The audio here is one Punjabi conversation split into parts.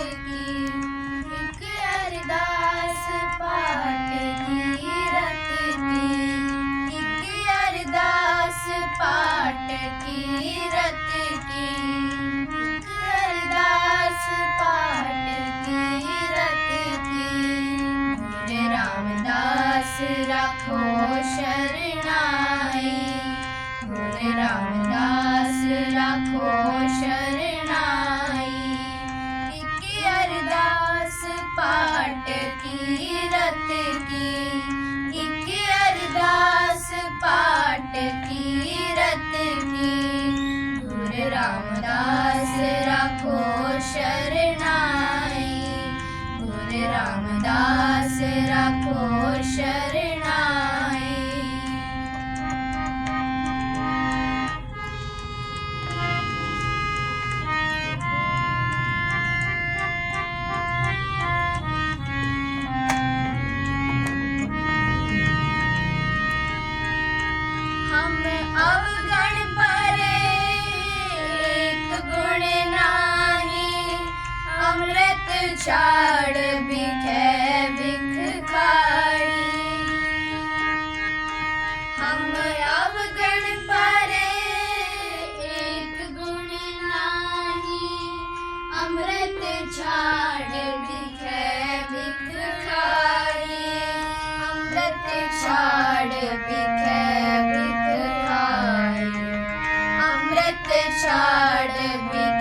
ਕੀ ਇੱਕ ਅਰਦਾਸ ਪਾਠ ਦੀ ਰਤ ਕੀ। ਇੱਕ ਅਰਦਾਸ ਪਾਠ ਕੀ ਰਤ ਕੀ। ਇੱਕ ਅਰਦਾਸ ਪਾਠ ਕੀ ਰਤ ਕੀ। ਮੇਰੇ ਰਾਮਦਾਸ ਰੱਖੋ ਸ਼ਰਨਾਈ। ਮੇਰੇ ਰਾਮਦਾਸ ਰੱਖੋ ਸ਼ਰਨ पाठ कीरत की इक अरदास पाठ कीरत की। गुरु रामदास ਛਾੜ ਬਿਖੇ ਬਿਖ ਖਾੜੀ ਹਮ ਅਵ ਗਣ ਪਰੇ, ਏਕ ਗੁਣ ਨਾਹੀ। ਅੰਮ੍ਰਿਤ ਛਾੜ ਬਿਖੇ ਬਿਖ ਖਾੜੀ ਅੰਮ੍ਰਿਤ ਛਾੜ ਬਿਖੇ ਬਿਖ ਖਾੜੀ ਅੰਮ੍ਰਿਤ ਛਾੜ ਬਿਖੇ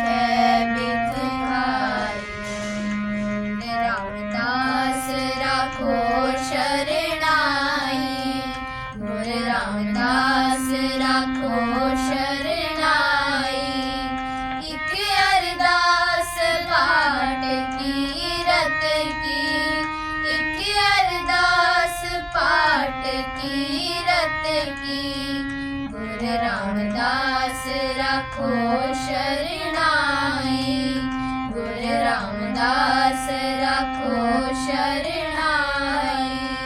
ਗੁਰ ਕੀ? ਗੁਰ ਰਾਮਦਾਸ ਰੱਖੋ ਸ਼ਰਣਾਈ ਗੁਰ ਰਾਮਦਾਸ ਰੱਖੋ ਸ਼ਰਣਾਈ